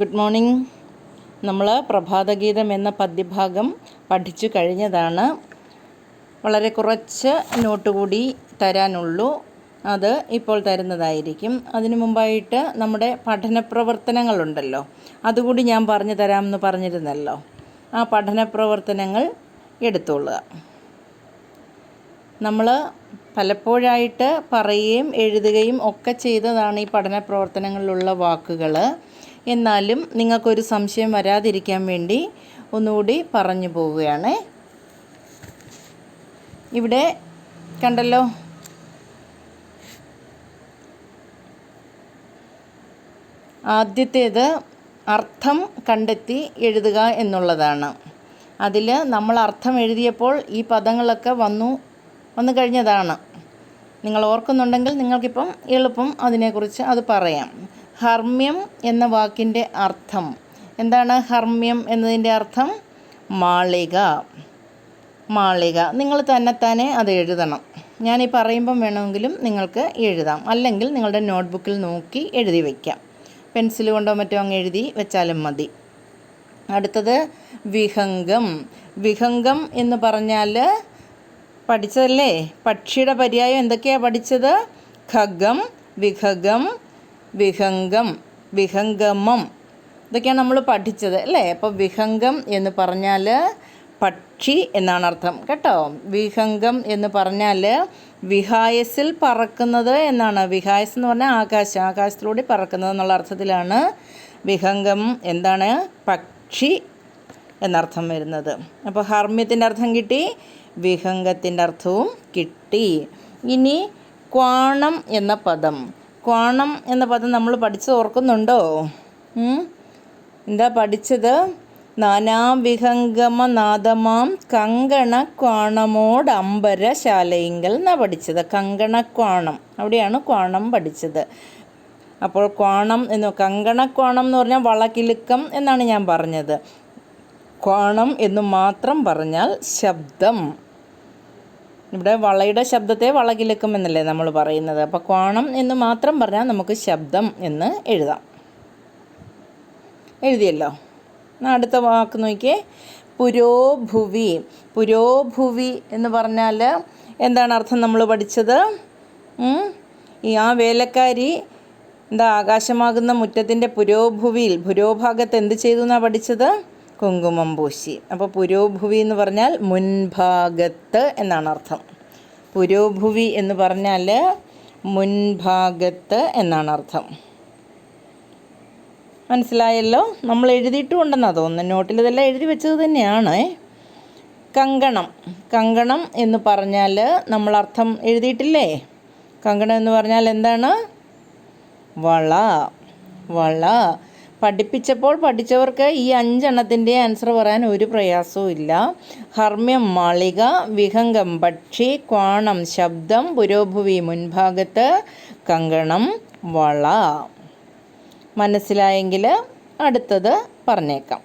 Good morning നമ്മൾ പ്രഭാതഗീതം എന്ന പദ്യഭാഗം പഠിച്ചു കഴിഞ്ഞതാണ്. വളരെ കുറച്ച് നോട്ട് കൂടി തരാനുള്ളൂ. അത് ഇപ്പോൾ തരുന്നതായിരിക്കും. അതിനു മുമ്പായിട്ട് നമ്മുടെ പഠന പ്രവർത്തനങ്ങളുണ്ടല്ലോ അതുകൂടി ഞാൻ പറഞ്ഞു തരാമെന്ന് പറഞ്ഞിരുന്നല്ലോ. ആ പഠന പ്രവർത്തനങ്ങൾ എടുത്തുകൊള്ളുക നമ്മൾ പലപ്പോഴായിട്ട് പറയുകയും എഴുതുകയും ഒക്കെ ചെയ്തതാണ് ഈ പഠന പ്രവർത്തനങ്ങളിലുള്ള വാക്കുകൾ എന്നാലും നിങ്ങൾക്കൊരു സംശയം വരാതിരിക്കാൻ വേണ്ടി ഒന്നുകൂടി പറഞ്ഞു പോവുകയാണ്. ഇവിടെ കണ്ടല്ലോ. ആദ്യത്തേത് അർത്ഥം കണ്ടെത്തി എഴുതുക എന്നുള്ളതാണ്. അതിൽ നമ്മൾ അർത്ഥം എഴുതിയപ്പോൾ ഈ പദങ്ങളൊക്കെ വന്നു വന്നു കഴിഞ്ഞതാണ്. നിങ്ങൾ ഓർക്കുന്നുണ്ടെങ്കിൽ നിങ്ങൾക്കിപ്പം എളുപ്പം അതിനെക്കുറിച്ച് അത് പറയാം. ഹർമ്മ്യം എന്ന വാക്കിന്റെ അർത്ഥം. എന്താണ് ഹർമ്മ്യം എന്നതിന്റെ അർത്ഥം? മാളിക. മാളിക. നിങ്ങൾ തന്നെ തന്നെ അത് എഴുതണം. ഞാൻ ഈ പറയുമ്പം വേണമെങ്കിലും നിങ്ങൾക്ക് എഴുതാം. അല്ലെങ്കിൽ നിങ്ങളുടെ നോട്ട്ബുക്കിൽ നോക്കി എഴുതി വയ്ക്കാം പെൻസിൽ കൊണ്ടോ മറ്റോ അങ്ങ് എഴുതി വെച്ചാലും മതി. അടുത്തത് വിഹംഗം. വിഹംഗം എന്ന് പറഞ്ഞാൽ പഠിച്ചതല്ലേ? പക്ഷിയുടെ പര്യായം എന്തൊക്കെയാണ് പഠിച്ചത്? ഖഗം വിഹഗം വിഹംഗം വിഹംഗമം. ഇതൊക്കെയാണ് നമ്മൾ പഠിച്ചത് അല്ലേ? അപ്പോൾ വിഹംഗം എന്ന് പറഞ്ഞാൽ പക്ഷി എന്നാണ് അർത്ഥം കേട്ടോ? വിഹംഗം എന്ന് പറഞ്ഞാൽ വിഹായസിൽ പറക്കുന്നത് എന്നാണ്. വിഹായസ് എന്ന് പറഞ്ഞാൽ ആകാശം ആകാശത്തിലൂടെ പറക്കുന്നത് എന്നുള്ള അർത്ഥത്തിലാണ് വിഹംഗം എന്താണ്? പക്ഷി എന്നർത്ഥം വരുന്നത്. അപ്പോൾ ഹർമ്മ്യത്തിന്റെ അർത്ഥം കിട്ടി വിഹംഗത്തിന്റെ അർത്ഥവും കിട്ടി. ഇനി ക്വാണം എന്ന പദം. ക്വാണം എന്ന പദം നമ്മൾ പഠിച്ചത് ഓർക്കുന്നുണ്ടോ? എന്താ പഠിച്ചത്? നാനാവിഹംഗമനാദമാം കങ്കണ ക്വാണമോട് അമ്പരശാലയിങ്കൽ എന്നാ പഠിച്ചത്. കങ്കണ ക്വാണം അവിടെയാണ് ക്വാണം പഠിച്ചത്. അപ്പോൾ ക്വാണം എന്ന് കങ്കണക്വാണം എന്ന് പറഞ്ഞാൽ വളകിലുക്കം എന്നാണ് ഞാൻ പറഞ്ഞത്. ക്വാണം എന്ന് മാത്രം പറഞ്ഞാൽ ശബ്ദം. ഇവിടെ വളയുടെ ശബ്ദത്തെ വളകിലക്കും എന്നല്ലേ നമ്മൾ പറയുന്നത്. അപ്പോൾ ക്വാണം എന്ന് മാത്രം പറഞ്ഞാൽ നമുക്ക് ശബ്ദം എന്ന് എഴുതാം. എഴുതിയല്ലോ? അടുത്ത വാക്ക് നോക്കിയേ. പുരോഭുവി. പുരോഭുവി എന്ന് പറഞ്ഞാൽ എന്താണ് അർത്ഥം നമ്മൾ പഠിച്ചത്? ഈ ആ വേലക്കാരി എന്താ ആകാശമാകുന്ന മുറ്റത്തിന്റെ പുരോഭുവിയിൽ പുരോഭാഗത്ത് എന്ത് ചെയ്തു എന്നാണ് പഠിച്ചത്? കുങ്കുമം പൂശി. അപ്പോൾ പുരോഭുവി എന്ന് പറഞ്ഞാൽ മുൻഭാഗത്ത് എന്നാണ് അർത്ഥം. പുരോഭുവി എന്ന് പറഞ്ഞാൽ മുൻഭാഗത്ത് എന്നാണ് അർത്ഥം. മനസ്സിലായല്ലോ? നമ്മൾ എഴുതിയിട്ടുണ്ടെന്നാണ് തോന്നുന്നത് നോട്ടിൽ ഇതെല്ലാം എഴുതി വെച്ചത് തന്നെയാണ്. കങ്കണം. കങ്കണം എന്ന് പറഞ്ഞാൽ നമ്മൾ അർത്ഥം എഴുതിയിട്ടില്ലേ? കങ്കണം എന്ന് പറഞ്ഞാൽ എന്താണ്? വള. വള. പഠിപ്പിച്ചപ്പോൾ പഠിച്ചവർക്ക് ഈ അഞ്ചെണ്ണത്തിന്റെ ആൻസർ പറയാൻ ഒരു പ്രയാസവും ഇല്ല. ഹർമ്മ്യം മാളിക വിഹംഗം പക്ഷി ക്വാണം ശബ്ദം പുരോഭുവി മുൻഭാഗത്ത് കങ്കണം വള. മനസ്സിലായെങ്കിൽ അടുത്തത് പറഞ്ഞേക്കാം.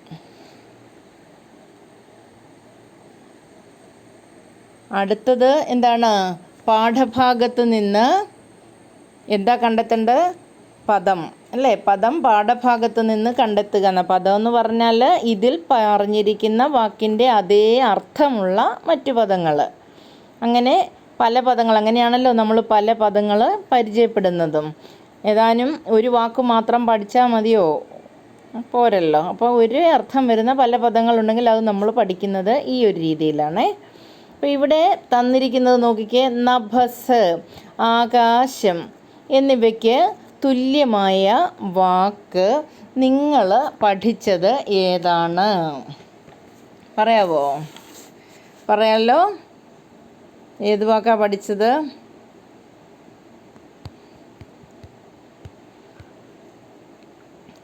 അടുത്തത് എന്താണ്? പാഠഭാഗത്ത് നിന്ന് എന്താ കണ്ടെത്തേണ്ടത്? പദം. അല്ലേ? പദം പാഠഭാഗത്ത് നിന്ന് കണ്ടെത്തുക എന്ന. പദം എന്ന് പറഞ്ഞാൽ ഇതിൽ പറഞ്ഞിരിക്കുന്ന വാക്കിന്റെ അതേ അർത്ഥമുള്ള മറ്റു പദങ്ങൾ അങ്ങനെ പല പദങ്ങൾ അങ്ങനെയാണല്ലോ നമ്മൾ പല പദങ്ങൾ പരിചയപ്പെടുന്നതും. ഏതാനും ഒരു വാക്ക് മാത്രം പഠിച്ചാൽ മതിയോ? പോരല്ലോ. അപ്പോൾ ഒരു അർത്ഥം വരുന്ന പല പദങ്ങളുണ്ടെങ്കിൽ അത് നമ്മൾ പഠിക്കുന്നത് ഈ ഒരു രീതിയിലാണേ. അപ്പോൾ ഇവിടെ തന്നിരിക്കുന്നത് നോക്കിക്കേ നഭസ് ആകാശം എന്നിവയ്ക്ക് തുല്യമായ വാക്ക് നിങ്ങൾ പഠിച്ചത് ഏതാണ്? പറയാവോ? പറയാലോ? ഏത് വാക്കാ പഠിച്ചത്?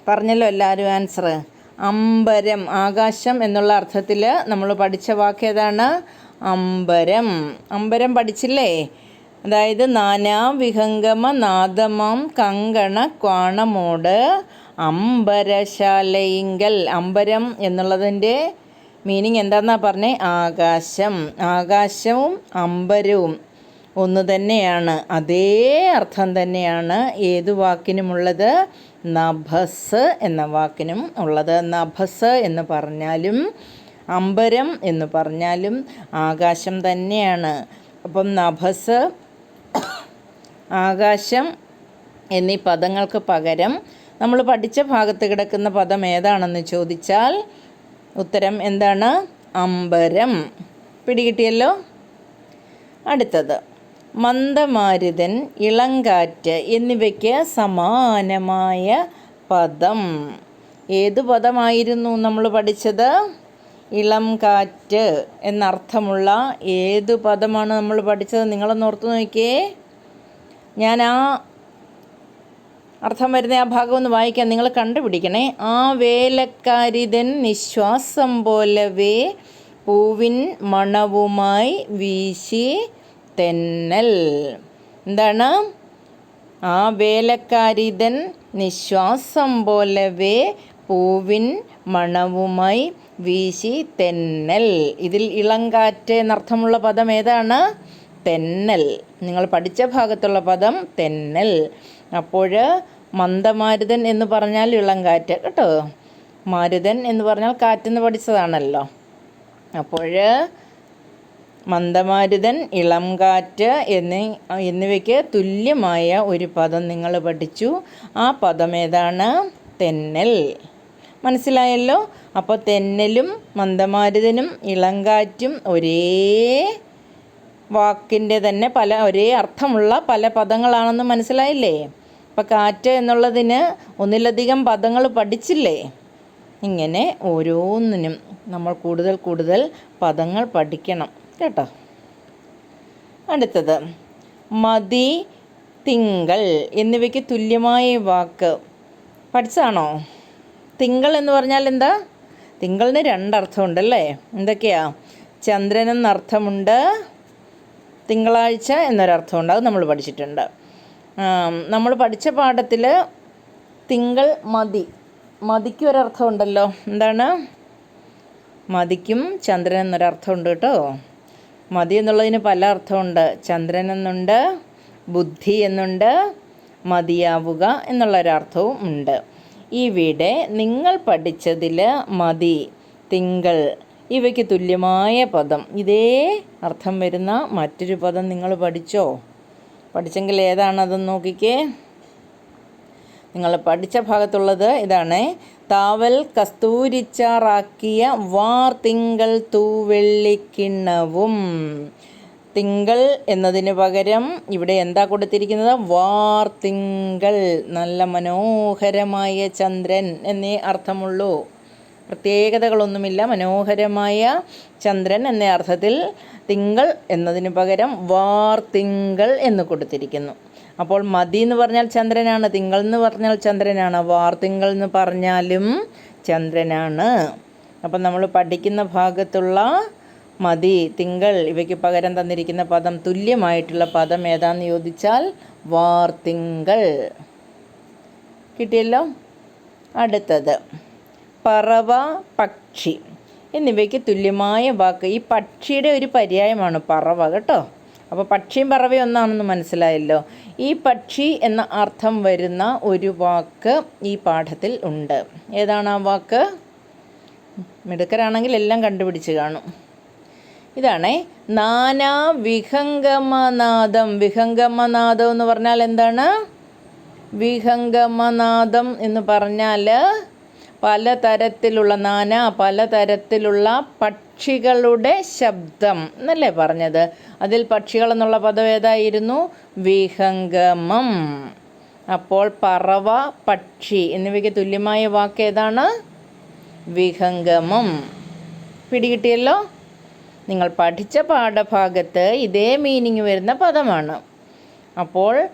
പറഞ്ഞല്ലോ എല്ലാവരും ആൻസർ അമ്പരം ആകാശം എന്നുള്ള അർത്ഥത്തിൽ നമ്മൾ പഠിച്ച വാക്ക് ഏതാണ്? അമ്പരം. അമ്പരം പഠിച്ചില്ലേ? അതായത് നാനാം വിഹംഗമ നാദമം കങ്കണ ക്വാണമോട് അമ്പരശാലയിങ്കൽ. അമ്പരം എന്നുള്ളതിന്റെ മീനിങ് എന്താന്നാ പറഞ്ഞേ? ആകാശം. ആകാശവും അമ്പരവും ഒന്ന് തന്നെയാണ്. അതേ അർത്ഥം തന്നെയാണ് ഏതു വാക്കിനുമുള്ളത്? നഭസ് എന്ന വാക്കിനും ഉള്ളത്. നഭസ് എന്ന് പറഞ്ഞാലും അമ്പരം എന്ന് പറഞ്ഞാലും ആകാശം തന്നെയാണ്. അപ്പം നഭസ് ആകാശം എന്നീ പദങ്ങൾക്ക് പകരം നമ്മൾ പഠിച്ച ഭാഗത്ത് കിടക്കുന്ന പദം ഏതാണെന്ന് ചോദിച്ചാൽ ഉത്തരം എന്താണ്? അമ്പരം. പിടികിട്ടിയല്ലോ? അടുത്തത്. മന്ദമാരുതൻ ഇളങ്കാറ്റ് എന്നിവയ്ക്ക് സമാനമായ പദം. ഏത് പദമായിരുന്നു നമ്മൾ പഠിച്ചത്? ഇളം കാറ്റ് എന്നർത്ഥമുള്ള ഏത് പദമാണ് നമ്മൾ പഠിച്ചത്? നിങ്ങളൊന്ന് ഓർത്ത് നോക്കിയേ. ഞാൻ ആ അർത്ഥം വരുന്ന ആ ഭാഗം ഒന്ന് വായിക്കാം. നിങ്ങൾ കണ്ടുപിടിക്കണേ. ആ വേലക്കാരിതൻ നിശ്വാസം പോലവേ പൂവിൻ മണവുമായി വീശി തെന്നൽ. എന്താണ്? ആ വേലക്കാരിതൻ നിശ്വാസം പോലവേ പൂവിൻ മണവുമായി വീശി തെന്നൽ. ഇതിൽ ഇളങ്കാറ്റ് എന്നർത്ഥമുള്ള പദം ഏതാണ്? തെന്നൽ. നിങ്ങൾ പഠിച്ച ഭാഗത്തുള്ള പദം തെന്നൽ. അപ്പോൾ മന്ദമാരുതൻ എന്ന് പറഞ്ഞാൽ ഇളങ്കാറ്റ് കേട്ടോ? മാരുതൻ എന്ന് പറഞ്ഞാൽ കാറ്റെന്ന് പഠിച്ചതാണല്ലോ. അപ്പോൾ മന്ദമാരുതൻ ഇളം കാറ്റ് എന്നീ എന്നിവയ്ക്ക് തുല്യമായ ഒരു പദം നിങ്ങൾ പഠിച്ചു. ആ പദം ഏതാണ്? തെന്നൽ. മനസ്സിലായല്ലോ? അപ്പോൾ തെന്നലും മന്ദമാരുതനും ഇളങ്കാറ്റും ഒരേ വാക്കിന്റെ തന്നെ പല ഒരേ അർത്ഥമുള്ള പല പദങ്ങളാണെന്ന് മനസ്സിലായില്ലേ? അപ്പം കാറ്റ് എന്നുള്ളതിന് ഒന്നിലധികം പദങ്ങൾ പഠിച്ചില്ലേ? ഇങ്ങനെ ഓരോന്നിനും നമ്മൾ കൂടുതൽ കൂടുതൽ പദങ്ങൾ പഠിക്കണം കേട്ടോ. അടുത്തത് മതി തിങ്കൾ എന്നിവയ്ക്ക് തുല്യമായ വാക്ക്. പഠിച്ചതാണോ? തിങ്കൾ എന്ന് പറഞ്ഞാൽ എന്താ? തിങ്കളിന് രണ്ടർത്ഥമുണ്ട് അല്ലേ എന്തൊക്കെയാ? ചന്ദ്രൻ എന്നർത്ഥമുണ്ട് തിങ്കളാഴ്ച എന്നൊരർത്ഥമുണ്ട്. അത് നമ്മൾ പഠിച്ചിട്ടുണ്ട്. നമ്മൾ പഠിച്ച പാഠത്തിൽ തിങ്കൾ മതി. മതിക്ക് ഒരർത്ഥമുണ്ടല്ലോ. എന്താണ്? മതിക്കും ചന്ദ്രൻ എന്നൊരർത്ഥമുണ്ട് കേട്ടോ. മതി എന്നുള്ളതിന് പല അർത്ഥമുണ്ട്. ചന്ദ്രൻ എന്നുണ്ട് ബുദ്ധി എന്നുണ്ട് മതിയാവുക എന്നുള്ളൊരർത്ഥവും ഉണ്ട്. ഇവിടെ നിങ്ങൾ പഠിച്ചതിൽ മതി. തിങ്കൾ. ഇവയ്ക്ക് തുല്യമായ പദം. ഇതേ അർത്ഥം വരുന്ന മറ്റൊരു പദം നിങ്ങൾ പഠിച്ചോ? പഠിച്ചെങ്കിൽ ഏതാണതെന്ന് നോക്കിക്കേ. നിങ്ങൾ പഠിച്ച ഭാഗത്തുള്ളത് ഇതാണ്. താവൽ കസ്തൂരിച്ചാറാക്കിയ വാർ തിങ്കൾ തൂവെള്ളിക്കിണ്ണവും തിങ്കൾ എന്നതിന് പകരം ഇവിടെ എന്താ കൊടുത്തിരിക്കുന്നത്? വാർ തിങ്കൾ നല്ല മനോഹരമായ ചന്ദ്രൻ എന്നേ അർത്ഥമുള്ളൂ. പ്രത്യേകതകളൊന്നുമില്ല. മനോഹരമായ ചന്ദ്രൻ എന്ന അർത്ഥത്തിൽ തിങ്കൾ എന്നതിന് പകരം വാർ തിങ്കൾ എന്ന് കൊടുത്തിരിക്കുന്നു. അപ്പോൾ മതി എന്ന് പറഞ്ഞാൽ ചന്ദ്രനാണ്. തിങ്കൾ എന്ന് പറഞ്ഞാൽ ചന്ദ്രനാണ്. വാർ തിങ്കൾ എന്ന് പറഞ്ഞാലും ചന്ദ്രനാണ്. അപ്പം നമ്മൾ പഠിക്കുന്ന ഭാഗത്തുള്ള മതി തിങ്കൾ ഇവയ്ക്ക് പകരം തന്നിരിക്കുന്ന പദം തുല്യമായിട്ടുള്ള പദം ഏതാന്ന് ചോദിച്ചാൽ വാർത്തിങ്കൾ തിങ്കൾ കിട്ടിയല്ലോ? അടുത്തത് പറവ പക്ഷി എന്നിവയ്ക്ക് തുല്യമായ വാക്ക്. ഈ പക്ഷിയുടെ ഒരു പര്യായമാണ് പറവ കേട്ടോ? അപ്പോൾ പക്ഷിയും പറവയും ഒന്നാണെന്ന് മനസ്സിലായല്ലോ. ഈ പക്ഷി എന്ന അർത്ഥം വരുന്ന ഒരു വാക്ക് ഈ പാഠത്തിൽ ഉണ്ട്. ഏതാണ് ആ വാക്ക്? മിടുക്കരാണെങ്കിൽ എല്ലാം കണ്ടുപിടിച്ച് കാണും. ഇതാണേ നാനാ വിഹംഗമനാദം. വിഹംഗമനാദം എന്ന് പറഞ്ഞാൽ എന്താണ്? വിഹംഗമനാദം എന്ന് പറഞ്ഞാൽ പലതരത്തിലുള്ള നാനാ പലതരത്തിലുള്ള പക്ഷികളുടെ ശബ്ദം എന്നല്ലേ പറഞ്ഞത്. അതിൽ പക്ഷികൾ എന്നുള്ള പദം ഏതായിരുന്നു? വിഹംഗമം. അപ്പോൾ പറവ പക്ഷി എന്നിവയ്ക്ക് തുല്യമായ വാക്ക് ഏതാണ്? വിഹംഗമം. പിടികിട്ടിയല്ലോ? നിങ്ങൾ പഠിച്ച പാഠഭാഗത്ത് ഇതേ മീനിങ് വരുന്ന പദമാണ്. അപ്പോൾ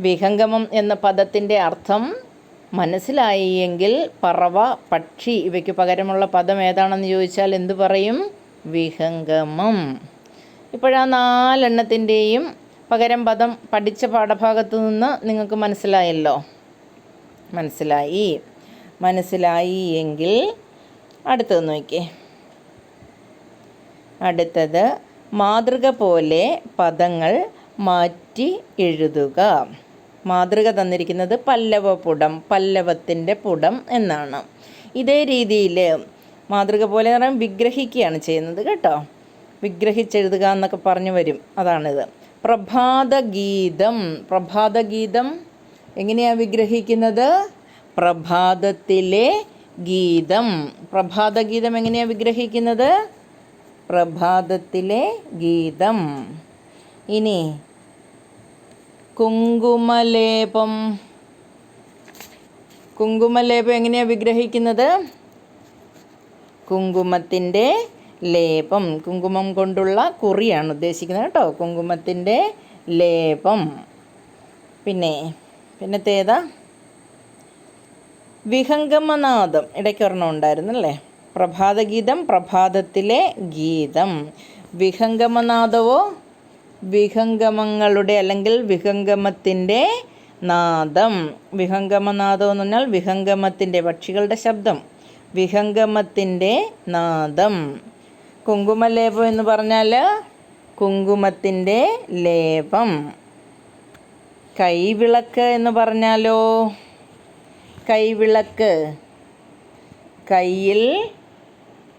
വിഹംഗമം എന്ന പദത്തിന്റെ അർത്ഥം മനസ്സിലായി എങ്കിൽ പറവ പക്ഷി ഇവയ്ക്ക് പകരമുള്ള പദം ഏതാണെന്ന് ചോദിച്ചാൽ എന്തു പറയും? വിഹംഗമം. ഇപ്പോഴാ നാലെണ്ണത്തിന്റെയും പകരം പദം പഠിച്ച പാഠഭാഗത്തു നിന്ന് നിങ്ങൾക്ക് മനസ്സിലായല്ലോ? മനസ്സിലായി. മനസ്സിലായി എങ്കിൽ അടുത്തത് നോക്കിയേ. അടുത്തത് മാതൃക പോലെ പദങ്ങൾ മാറ്റി എഴുതുക. മാതൃക തന്നിരിക്കുന്നത് പല്ലവ പുടം പല്ലവത്തിന്റെ പുടം എന്നാണ്. ഇതേ രീതിയിൽ മാതൃക പോലെ എന്ന് പറയുമ്പോൾ വിഗ്രഹിക്കുകയാണ് ചെയ്യുന്നത് കേട്ടോ. വിഗ്രഹിച്ചെഴുതുക എന്നൊക്കെ പറഞ്ഞു വരും. അതാണിത്. പ്രഭാതഗീതം പ്രഭാതഗീതം എങ്ങനെയാണ് വിഗ്രഹിക്കുന്നത്? പ്രഭാതത്തിലെ ഗീതം. പ്രഭാതഗീതം എങ്ങനെയാണ് വിഗ്രഹിക്കുന്നത്? പ്രഭാതത്തിലെ ഗീതം. ഇനി കുങ്കുമലേപം. കുങ്കുമലേപം എങ്ങനെയാണ് വിഗ്രഹിക്കുന്നത്? കുങ്കുമത്തിന്റെ ലേപം. കുങ്കുമം കൊണ്ടുള്ള കുറിയാണ് ഉദ്ദേശിക്കുന്നത് കേട്ടോ. കുങ്കുമത്തിന്റെ ലേപം. പിന്നെ പിന്നത്തേതാ? വിഹംഗമനാദം. ഇടയ്ക്ക് ഒരെണ്ണം ഉണ്ടായിരുന്നല്ലേ പ്രഭാതഗീതം പ്രഭാതത്തിലെ ഗീതം. വിഹംഗമനാദവോ? വിഹംഗമങ്ങളുടെ അല്ലെങ്കിൽ വിഹംഗമത്തിന്റെ നാദം. വിഹംഗമനാദം എന്ന് പറഞ്ഞാൽ വിഹംഗമത്തിന്റെ പക്ഷികളുടെ ശബ്ദം. വിഹംഗമത്തിന്റെ നാദം. കുങ്കുമലേപം എന്ന് പറഞ്ഞാൽ കുങ്കുമത്തിന്റെ ലേപം. കൈവിളക്ക് എന്ന് പറഞ്ഞാലോ? കൈവിളക്ക്. കയ്യിൽ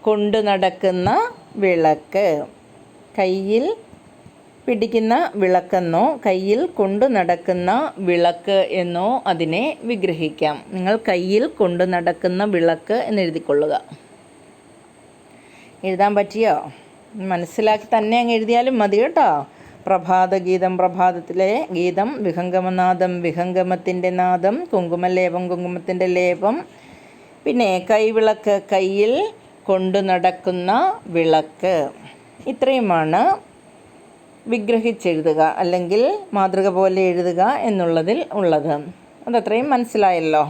കൊണ്ടു നടക്കുന്ന വിളക്ക്. കയ്യിൽ പിടിക്കുന്ന വിളക്കെന്നോ കയ്യിൽ കൊണ്ടു നടക്കുന്ന വിളക്ക് എന്നോ അതിനെ വിഗ്രഹിക്കാം. നിങ്ങൾ കയ്യിൽ കൊണ്ടു നടക്കുന്ന വിളക്ക് എന്ന് എഴുതിക്കൊള്ളുക. എഴുതാൻ പറ്റിയോ? മനസ്സിലാക്കി തന്നെ അങ്ങ് എഴുതിയാലും മതി കേട്ടോ. പ്രഭാതഗീതം പ്രഭാതത്തിലെ ഗീതം വിഹംഗമനാദം വിഹംഗമത്തിന്റെ നാദം കുങ്കുമലേപം കുങ്കുമത്തിന്റെ ലേപം. പിന്നെ കൈവിളക്ക് കയ്യിൽ കൊണ്ടു നടക്കുന്ന വിളക്ക്. ഇത്രയുമാണ് വിഗ്രഹിച്ചെഴുതുക അല്ലെങ്കിൽ മാതൃക പോലെ എഴുതുക എന്നുള്ളതിൽ ഉള്ളത്. അതത്രയും മനസ്സിലായല്ലോ.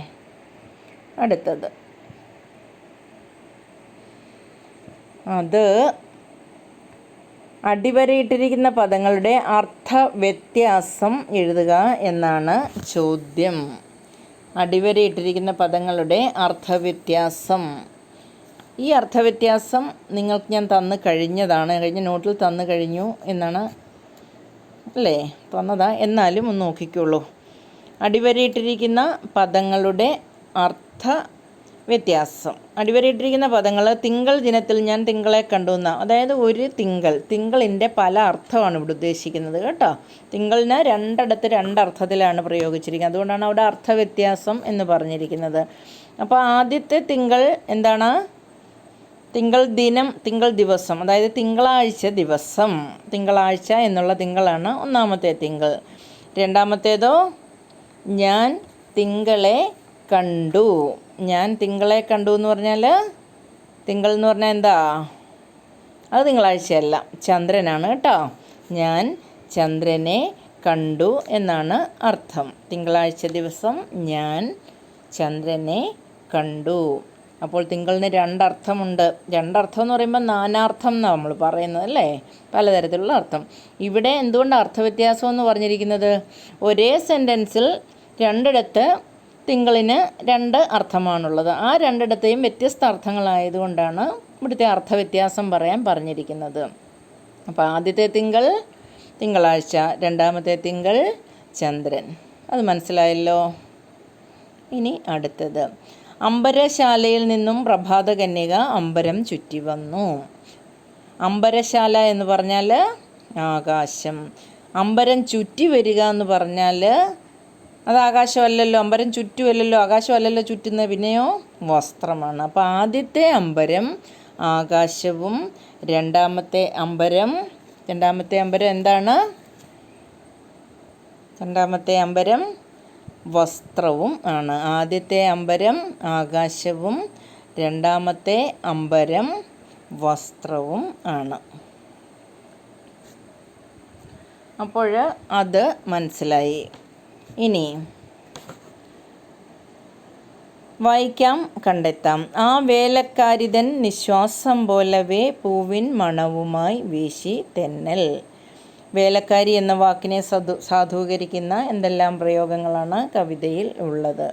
അടുത്തത്. അത് അടിവരയിട്ടിരിക്കുന്ന പദങ്ങളുടെ അർത്ഥ വ്യത്യാസം എഴുതുക എന്നാണ് ചോദ്യം. അടിവരയിട്ടിരിക്കുന്ന പദങ്ങളുടെ അർത്ഥവ്യത്യാസം. ഈ അർത്ഥവ്യത്യാസം നിങ്ങൾക്ക് ഞാൻ തന്നു കഴിഞ്ഞതാണ് കഴിഞ്ഞ നോട്ടിൽ തന്നു കഴിഞ്ഞു എന്നാണ് അല്ലേ? തന്നതാ. എന്നാലും ഒന്ന് നോക്കിക്കോളൂ. അടിവരയിട്ടിരിക്കുന്ന പദങ്ങളുടെ അർത്ഥ വ്യത്യാസം അടിവരയിട്ടിരിക്കുന്ന പദങ്ങൾ തിങ്കൾ ദിനത്തിൽ ഞാൻ തിങ്കളെ കണ്ടു എന്ന. അതായത് ഒരു തിങ്കൾ. തിങ്കളിന്റെ പല അർത്ഥമാണ് ഇവിടെ ഉദ്ദേശിക്കുന്നത് കേട്ടോ? തിങ്കളിന് രണ്ടിടത്ത് രണ്ടർത്ഥത്തിലാണ് പ്രയോഗിച്ചിരിക്കുന്നത്. അതുകൊണ്ടാണ് അവിടെ അർത്ഥവ്യത്യാസം എന്ന് പറഞ്ഞിരിക്കുന്നത്. അപ്പോൾ ആദ്യത്തെ തിങ്കൾ എന്താണ്? തിങ്കൾ ദിനം തിങ്കൾ ദിവസം. അതായത് തിങ്കളാഴ്ച ദിവസം. തിങ്കളാഴ്ച എന്നുള്ള തിങ്കളാണ് ഒന്നാമത്തെ തിങ്കൾ. രണ്ടാമത്തേതോ ഞാൻ തിങ്കളെ കണ്ടു. ഞാൻ തിങ്കളെ കണ്ടു എന്ന് പറഞ്ഞാൽ തിങ്കൾ എന്ന് പറഞ്ഞാൽ എന്താ? അത് തിങ്കളാഴ്ചയല്ല. ചന്ദ്രനാണ് കേട്ടോ. ഞാൻ ചന്ദ്രനെ കണ്ടു എന്നാണ് അർത്ഥം. തിങ്കളാഴ്ച ദിവസം ഞാൻ ചന്ദ്രനെ കണ്ടു. അപ്പോൾ തിങ്കളിന് രണ്ടർത്ഥമുണ്ട്. രണ്ടർത്ഥം എന്ന് പറയുമ്പോൾ നാനാർത്ഥം എന്നാണ് നമ്മൾ പറയുന്നത് അല്ലേ? പലതരത്തിലുള്ള അർത്ഥം. ഇവിടെ എന്തുകൊണ്ട് അർത്ഥവ്യത്യാസം എന്ന് പറഞ്ഞിരിക്കുന്നത്? ഒരേ സെന്റൻസിൽ രണ്ടിടത്ത് തിങ്കളിന് രണ്ട് അർത്ഥമാണുള്ളത്. ആ രണ്ടിടത്തെയും വ്യത്യസ്ത അർത്ഥങ്ങളായതുകൊണ്ടാണ് ഇവിടുത്തെ അർത്ഥവ്യത്യാസം പറയാൻ പറഞ്ഞിരിക്കുന്നത്. അപ്പോൾ ആദ്യത്തെ തിങ്കൾ തിങ്കളാഴ്ച രണ്ടാമത്തെ തിങ്കൾ ചന്ദ്രൻ. അത് മനസ്സിലായല്ലോ? ഇനി അടുത്തത്. അമ്പരശാലയിൽ നിന്നും പ്രഭാതകന്യക അമ്പരം ചുറ്റി വന്നു. അമ്പരശാല എന്ന് പറഞ്ഞാൽ ആകാശം. അമ്പരം ചുറ്റി വരിക എന്ന് പറഞ്ഞാൽ അത് ആകാശമല്ലല്ലോ അമ്പരം ചുറ്റുമല്ലല്ലോ ആകാശമല്ലല്ലോ ചുറ്റുന്ന പിന്നെയോ വസ്ത്രമാണ്. അപ്പോൾ ആദ്യത്തെ അമ്പരം ആകാശവും രണ്ടാമത്തെ അമ്പരം രണ്ടാമത്തെ അമ്പരം എന്താണ്? രണ്ടാമത്തെ അമ്പരം വസ്ത്രവും ആണ്. ആദ്യത്തെ അമ്പരം ആകാശവും രണ്ടാമത്തെ അമ്പരം വസ്ത്രവും ആണ്. അപ്പോൾ അത് മനസ്സിലായി. ഇനി വായിക്കാം കണ്ടെത്താം. ആ വേലക്കാരിതൻ നിശ്വാസം പോലവേ പൂവിൻ മണവുമായി വീശി തെന്നൽ. വേലക്കാരി എന്ന വാക്കിനെ സദു സാധൂകരിക്കുന്ന എന്തെല്ലാം പ്രയോഗങ്ങളാണ് കവിതയിൽ ഉള്ളത്?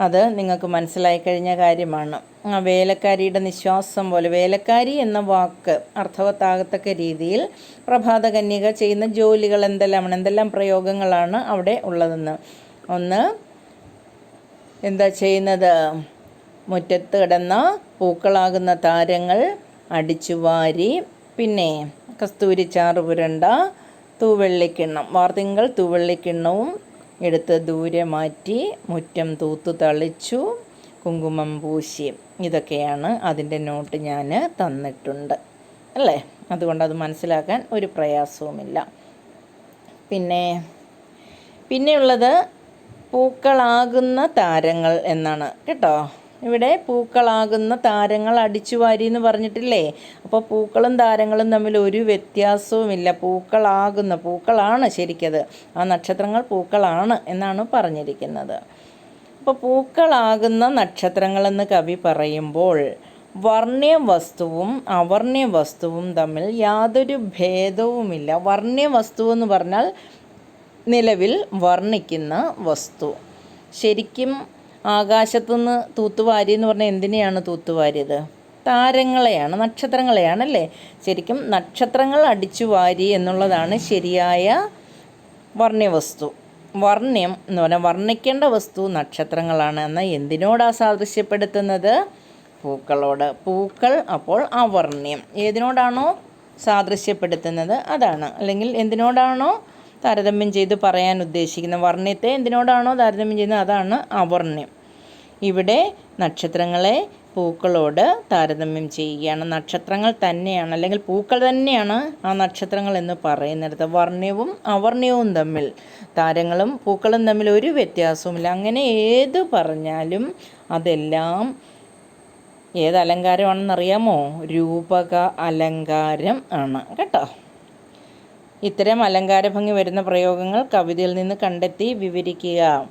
അത് നിങ്ങൾക്ക് മനസ്സിലായി കഴിഞ്ഞ കാര്യമാണ്. ആ വേലക്കാരിയുടെ നിശ്വാസം പോലെ വേലക്കാരി എന്ന വാക്ക് അർത്ഥവത്താകത്തക്ക രീതിയിൽ പ്രഭാത കന്യക ചെയ്യുന്ന ജോലികൾ എന്തെല്ലാമാണ്? എന്തെല്ലാം പ്രയോഗങ്ങളാണ് അവിടെ ഉള്ളതെന്ന്? ഒന്ന് എന്താ ചെയ്യുന്നത്? മുറ്റത്ത് കിടന്ന പൂക്കളാകുന്ന താരങ്ങൾ അടിച്ചുവാരി പിന്നെ കസ്തൂരി ചാറ് പുരണ്ട തൂവെള്ളിക്കിണ്ണം വാർത്തിങ്കൾ തൂവെള്ളിക്കിണ്ണവും എടുത്ത് ദൂരെ മാറ്റി മുറ്റം തൂത്തു തളിച്ചു കുങ്കുമം പൂശി. ഇതൊക്കെയാണ് അതിന്റെ നോട്ട് ഞാൻ തന്നിട്ടുണ്ട്. അല്ലേ? അതുകൊണ്ട് അത് മനസ്സിലാക്കാൻ ഒരു പ്രയാസവുമില്ല. പിന്നെ പിന്നെയുള്ളത് പൂക്കളാകുന്ന താരങ്ങൾ എന്നാണ്. കേട്ടോ? ഇവിടെ പൂക്കളാകുന്ന താരങ്ങൾ അടിച്ചു വാരി എന്ന് പറഞ്ഞിട്ടില്ലേ? അപ്പോൾ പൂക്കളും താരങ്ങളും തമ്മിൽ ഒരു വ്യത്യാസവുമില്ല. പൂക്കളാകുന്ന പൂക്കളാണ് ശരിക്കത്. ആ നക്ഷത്രങ്ങൾ പൂക്കളാണ് എന്നാണ് പറഞ്ഞിരിക്കുന്നത്. അപ്പോൾ പൂക്കളാകുന്ന നക്ഷത്രങ്ങളെന്ന് കവി പറയുമ്പോൾ വർണ്യ വസ്തുവും അവർണ്യ വസ്തുവും തമ്മിൽ യാതൊരു ഭേദവുമില്ല. വർണ്യ വസ്തു എന്ന് പറഞ്ഞാൽ നിലവിൽ വർണിക്കുന്ന വസ്തു. ശരിക്കും ആകാശത്തുനിന്ന് തൂത്തുവാരി എന്ന് പറഞ്ഞാൽ എന്തിനെയാണ് തൂത്തുവാരിയത്? താരങ്ങളെയാണ് നക്ഷത്രങ്ങളെയാണ് അല്ലേ ശരിക്കും നക്ഷത്രങ്ങൾ അടിച്ചു വാരി എന്നുള്ളതാണ് ശരിയായ വർണ്യവസ്തു വർണ്യം എന്ന് പറഞ്ഞാൽ വർണിക്കേണ്ട വസ്തു നക്ഷത്രങ്ങളാണ്. എന്നാൽ എന്തിനോടാണ് സാദൃശ്യപ്പെടുത്തുന്നത്? പൂക്കളോട്. പൂക്കൾ അപ്പോൾ അവർണ്യം ഏതിനോടാണോ സാദൃശ്യപ്പെടുത്തുന്നത്? അതാണ്. അല്ലെങ്കിൽ എന്തിനോടാണോ താരതമ്യം ചെയ്ത് പറയാൻ ഉദ്ദേശിക്കുന്നത്? വർണ്യത്തെ എന്തിനോടാണോ താരതമ്യം ചെയ്യുന്നത്? അതാണ് അവർണ്യം. ഇവിടെ നക്ഷത്രങ്ങളെ പൂക്കളോട് താരതമ്യം ചെയ്യുകയാണ്. നക്ഷത്രങ്ങൾ തന്നെയാണ് അല്ലെങ്കിൽ പൂക്കൾ തന്നെയാണ് ആ നക്ഷത്രങ്ങൾ എന്ന് പറയുന്നിടത്ത്. വർണ്യവും അവർണ്യവും തമ്മിൽ താരങ്ങളും പൂക്കളും തമ്മിൽ ഒരു വ്യത്യാസവുമില്ല. അങ്ങനെ ഏത് പറഞ്ഞാലും അതെല്ലാം ഏത് അലങ്കാരമാണെന്നറിയാമോ? രൂപക അലങ്കാരം ആണ് കേട്ടോ? ഇത്തരം അലങ്കാരഭംഗി വരുന്ന പ്രയോഗങ്ങൾ കവിതയിൽ നിന്ന് കണ്ടെത്തി വിവരിക്കുക.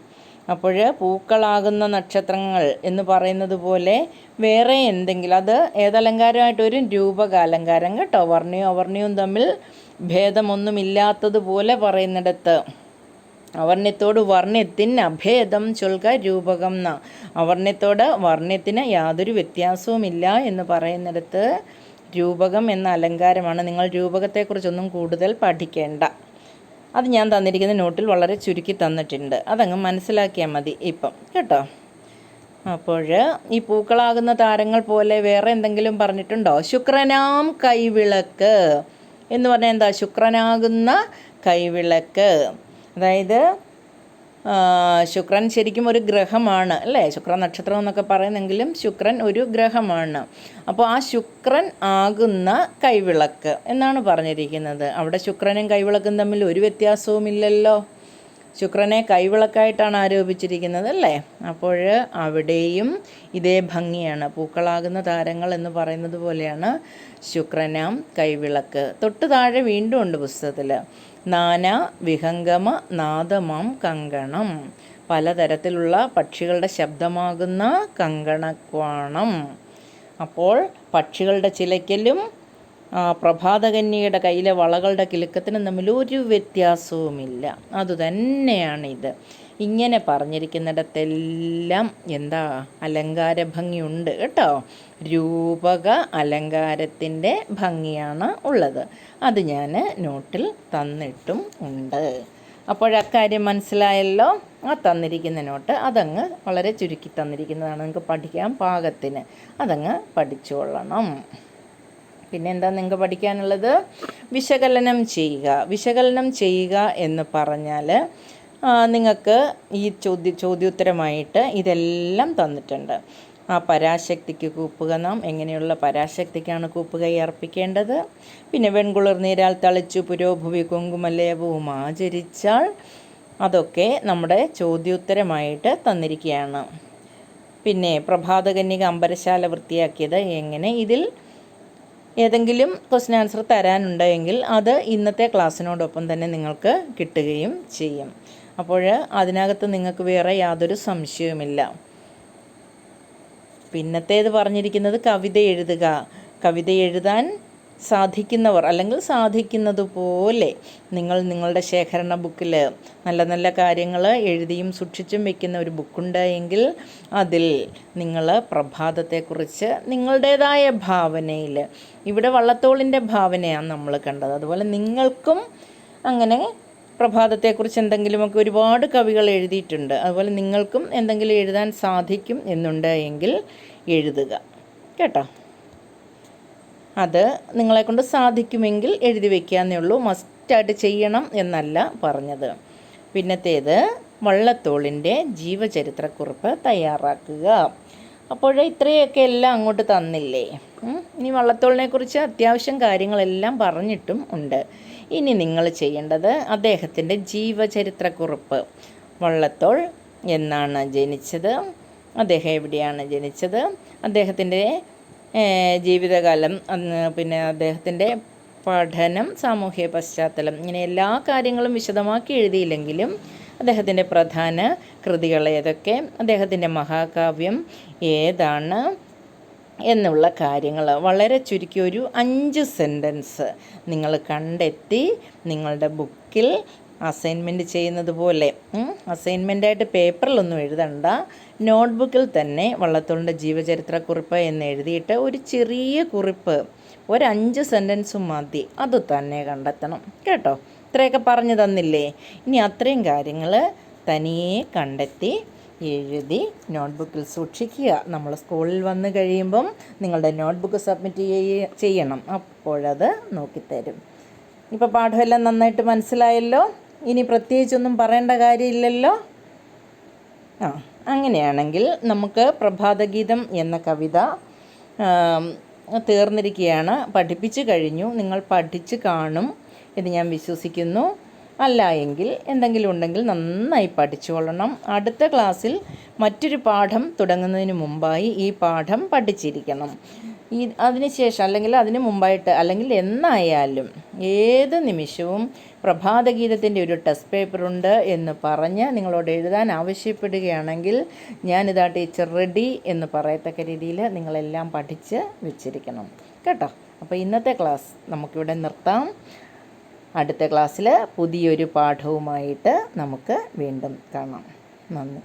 അപ്പോൾ പൂക്കളാകുന്ന നക്ഷത്രങ്ങൾ എന്ന് പറയുന്നത് പോലെ വേറെ എന്തെങ്കിലും അത് ഏതലങ്കാരമായിട്ട് ഒരു രൂപകാലങ്കാരം കേട്ടോ. വർണയും അവർണിയും തമ്മിൽ ഭേദമൊന്നുമില്ലാത്തതുപോലെ പറയുന്നിടത്ത് അവർണ്യത്തോട് വർണ്യത്തിന് അഭേദം ചൊൽക രൂപകം ന. അവർണ്യത്തോട് വർണ്യത്തിന് യാതൊരു വ്യത്യാസവുമില്ല എന്ന് പറയുന്നിടത്ത് രൂപകം എന്ന അലങ്കാരമാണ്. നിങ്ങൾ രൂപകത്തെക്കുറിച്ചൊന്നും കൂടുതൽ പഠിക്കേണ്ട. അത് ഞാൻ തന്നിരിക്കുന്ന നോട്ടിൽ വളരെ ചുരുക്കി തന്നിട്ടുണ്ട്. അതങ്ങ് മനസ്സിലാക്കിയാൽ മതി ഇപ്പം. കേട്ടോ? അപ്പോൾ ഈ പൂക്കളാകുന്ന താരങ്ങൾ പോലെ വേറെ എന്തെങ്കിലും പറഞ്ഞിട്ടുണ്ടോ? ശുക്രനാം കൈവിളക്ക് എന്ന് പറഞ്ഞാൽ എന്താ? ശുക്രനാകുന്ന കൈവിളക്ക്. അതായത് ശുക്രൻ ശരിക്കും ഒരു ഗ്രഹമാണ് അല്ലേ? ശുക്ര നക്ഷത്രം എന്നൊക്കെ പറയുന്നെങ്കിലും ശുക്രൻ ഒരു ഗ്രഹമാണ്. അപ്പോൾ ആ ശുക്രൻ ആകുന്ന കൈവിളക്ക് എന്നാണ് പറഞ്ഞിരിക്കുന്നത്. അവിടെ ശുക്രനും കൈവിളക്കും തമ്മിൽ ഒരു വ്യത്യാസവുമില്ലല്ലോ. ശുക്രനെ കൈവിളക്കായിട്ടാണ് ആരോപിച്ചിരിക്കുന്നത് അല്ലേ? അപ്പോൾ അവിടെയും ഇതേ ഭംഗിയാണ്. പൂക്കളാകുന്ന താരങ്ങൾ എന്ന് പറയുന്നത് പോലെയാണ് ശുക്രനാം കൈവിളക്ക്. തൊട്ട് താഴെ വീണ്ടും ഉണ്ട് പുസ്തകത്തിൽ. നാന വിഹംഗമ നാദമാം കങ്കണം. പലതരത്തിലുള്ള പക്ഷികളുടെ ശബ്ദമാകുന്ന കങ്കണക്വാണം അപ്പോൾ പക്ഷികളുടെ ചിലയ്ക്കലും പ്രഭാതകന്യയുടെ കയ്യിലെ വളകളുടെ കിലുക്കത്തിനും തമ്മിൽ ഒരു വ്യത്യാസവുമില്ല. ഇത്. ഇങ്ങനെ പറഞ്ഞിരിക്കുന്നിടത്തെല്ലാം എന്താ അലങ്കാര ഭംഗിയുണ്ട് കേട്ടോ. രൂപക അലങ്കാരത്തിന്റെ ഭംഗിയാണ് ഉള്ളത്. അത് ഞാൻ നോട്ടിൽ തന്നിട്ടും ഉണ്ട്. അപ്പോഴക്കാര്യം മനസ്സിലായല്ലോ? ആ തന്നിരിക്കുന്ന നോട്ട് അതങ്ങ് വളരെ ചുരുക്കി തന്നിരിക്കുന്നതാണ്. നിങ്ങൾക്ക് പഠിക്കാൻ പാകത്തിന്. അതങ്ങ് പഠിച്ചുകൊള്ളണം പിന്നെ എന്താ നിങ്ങൾക്ക് പഠിക്കാനുള്ളത്? വിശകലനം ചെയ്യുക. വിശകലനം ചെയ്യുക എന്ന് പറഞ്ഞാൽ നിങ്ങൾക്ക് ഈ ചോദ്യ ചോദ്യോത്തരമായിട്ട് ഇതെല്ലാം തന്നിട്ടുണ്ട്. ആ പരാശക്തിക്ക് കൂപ്പുക നാം എങ്ങനെയുള്ള പരാശക്തിക്കാണ് കൂപ്പുകൈ അർപ്പിക്കേണ്ടത്? പിന്നെ വെൺകുളിർ നീരാൽ തളിച്ചു പുരോഭുവി കുങ്കുമലേപവും ആചരിച്ചാൽ അതൊക്കെ നമ്മുടെ ചോദ്യോത്തരമായിട്ട് തന്നിരിക്കുകയാണ്. പിന്നെ പ്രഭാതകന്യക അമ്പരശാല വൃത്തിയാക്കിയത് എങ്ങനെ? ഇതിൽ ഏതെങ്കിലും ക്വസ്റ്റ്യൻ ആൻസർ തരാനുണ്ടെങ്കിൽ അത് ഇന്നത്തെ ക്ലാസ്സിനോടൊപ്പം തന്നെ നിങ്ങൾക്ക് കിട്ടുകയും ചെയ്യും. അപ്പോൾ അതിനകത്ത് നിങ്ങൾക്ക് വേറെ യാതൊരു സംശയവുമില്ല. പിന്നത്തേത് പറഞ്ഞിരിക്കുന്നത് കവിത എഴുതുക. കവിത എഴുതാൻ സാധിക്കുന്നവർ അല്ലെങ്കിൽ സാധിക്കുന്നതുപോലെ നിങ്ങൾ നിങ്ങളുടെ ശേഖരണ ബുക്കിൽ നല്ല നല്ല കാര്യങ്ങൾ എഴുതിയും സൂക്ഷിച്ചും വെക്കുന്ന ഒരു ബുക്കുണ്ട് എങ്കിൽ അതിൽ നിങ്ങൾ പ്രഭാതത്തെക്കുറിച്ച് നിങ്ങളുടേതായ ഭാവനയിൽ ഇവിടെ വള്ളത്തോളിന്റെ ഭാവനയാണ് നമ്മൾ കണ്ടത്. അതുപോലെ നിങ്ങൾക്കും അങ്ങനെ പ്രഭാതത്തെക്കുറിച്ച് എന്തെങ്കിലുമൊക്കെ ഒരുപാട് കവികൾ എഴുതിയിട്ടുണ്ട്. അതുപോലെ നിങ്ങൾക്കും എന്തെങ്കിലും എഴുതാൻ സാധിക്കും എന്നുണ്ട് എങ്കിൽ എഴുതുക. കേട്ടോ? അത് നിങ്ങളെക്കൊണ്ട് സാധിക്കുമെങ്കിൽ എഴുതി വയ്ക്കാന്നേ ഉള്ളൂ. മസ്റ്റായിട്ട് ചെയ്യണം എന്നല്ല പറഞ്ഞത്. പിന്നത്തേത് വള്ളത്തോളിന്റെ ജീവചരിത്രക്കുറിപ്പ് തയ്യാറാക്കുക. അപ്പോഴേ ഇത്രയൊക്കെ എല്ലാം അങ്ങോട്ട് തന്നില്ലേ? ഇനി വള്ളത്തോളിനെ കുറിച്ച് അത്യാവശ്യം കാര്യങ്ങളെല്ലാം പറഞ്ഞിട്ടും ഉണ്ട്. ഇനി നിങ്ങൾ ചെയ്യേണ്ടത് അദ്ദേഹത്തിന്റെ ജീവചരിത്രക്കുറിപ്പ്. വള്ളത്തോൾ എന്നാണ് ജനിച്ചത്. അദ്ദേഹം എവിടെയാണ് ജനിച്ചത്? അദ്ദേഹത്തിന്റെ ജീവിതകാലം പിന്നെ അദ്ദേഹത്തിന്റെ പഠനം സാമൂഹ്യ പശ്ചാത്തലം ഇങ്ങനെ എല്ലാ കാര്യങ്ങളും വിശദമാക്കി എഴുതിയില്ലെങ്കിലും അദ്ദേഹത്തിന്റെ പ്രധാന കൃതികൾ ഏതൊക്കെ അദ്ദേഹത്തിന്റെ മഹാകാവ്യം ഏതാണ് എന്നുള്ള കാര്യങ്ങൾ. വളരെ ചുരുക്കി ഒരു അഞ്ച് സെന്റൻസ് നിങ്ങൾ കണ്ടെത്തി നിങ്ങളുടെ ബുക്കിൽ അസൈൻമെന്റ് ചെയ്യുന്നത് പോലെ അസൈൻമെന്റായിട്ട് പേപ്പറിലൊന്നും എഴുതണ്ട. നോട്ട്ബുക്കിൽ തന്നെ വള്ളത്തോളിന്റെ ജീവചരിത്രക്കുറിപ്പ് എന്ന് എഴുതിയിട്ട് ഒരു ചെറിയ കുറിപ്പ് ഒരഞ്ച് സെന്റൻസും മതി. അത് തന്നെ കണ്ടെത്തണം. കേട്ടോ? ഇത്രയൊക്കെ പറഞ്ഞു തന്നില്ലേ? ഇനി അത്രയും കാര്യങ്ങൾ തനിയെ കണ്ടെത്തി എഴുതി നോട്ട്ബുക്കിൽ സൂക്ഷിക്കുക. നമ്മൾ സ്കൂളിൽ വന്ന് കഴിയുമ്പം നിങ്ങളുടെ നോട്ട്ബുക്ക് സബ്മിറ്റ് ചെയ്യ ചെയ്യണം. അപ്പോഴത് നോക്കിത്തരും. ഇപ്പോൾ പാഠമെല്ലാം നന്നായിട്ട് മനസ്സിലായല്ലോ. ഇനി പ്രത്യേകിച്ചൊന്നും പറയേണ്ട കാര്യമില്ലല്ലോ. ആ അങ്ങനെയാണെങ്കിൽ നമുക്ക് പ്രഭാതഗീതം എന്ന കവിത തീർന്നിരിക്കുകയാണ്. പഠിപ്പിച്ചു കഴിഞ്ഞു. നിങ്ങൾ പഠിച്ച് കാണും എന്ന് ഞാൻ വിശ്വസിക്കുന്നു. അല്ല എങ്കിൽ എന്തെങ്കിലും ഉണ്ടെങ്കിൽ നന്നായി പഠിച്ചുകൊള്ളണം അടുത്ത ക്ലാസ്സിൽ മറ്റൊരു പാഠം തുടങ്ങുന്നതിന് മുമ്പായി ഈ പാഠം പഠിച്ചിരിക്കണം. ഈ അതിനുശേഷം അല്ലെങ്കിൽ അതിന് മുമ്പായിട്ട് അല്ലെങ്കിൽ എന്നായാലും ഏത് നിമിഷവും പ്രഭാതഗീതത്തിന്റെ ഒരു ടെസ്റ്റ് പേപ്പറുണ്ട് എന്ന് പറഞ്ഞ് നിങ്ങളോട് എഴുതാൻ ആവശ്യപ്പെടുകയാണെങ്കിൽ ഞാനിതാ ടീച്ചർ റെഡി എന്ന് പറയത്തക്ക രീതിയിൽ നിങ്ങളെല്ലാം പഠിച്ച് വെച്ചിരിക്കണം. കേട്ടോ? അപ്പോൾ ഇന്നത്തെ ക്ലാസ് നമുക്കിവിടെ നിർത്താം. അടുത്ത ക്ലാസ്സിൽ പുതിയൊരു പാഠവുമായിട്ട് നമുക്ക് വീണ്ടും കാണാം. നന്ദി.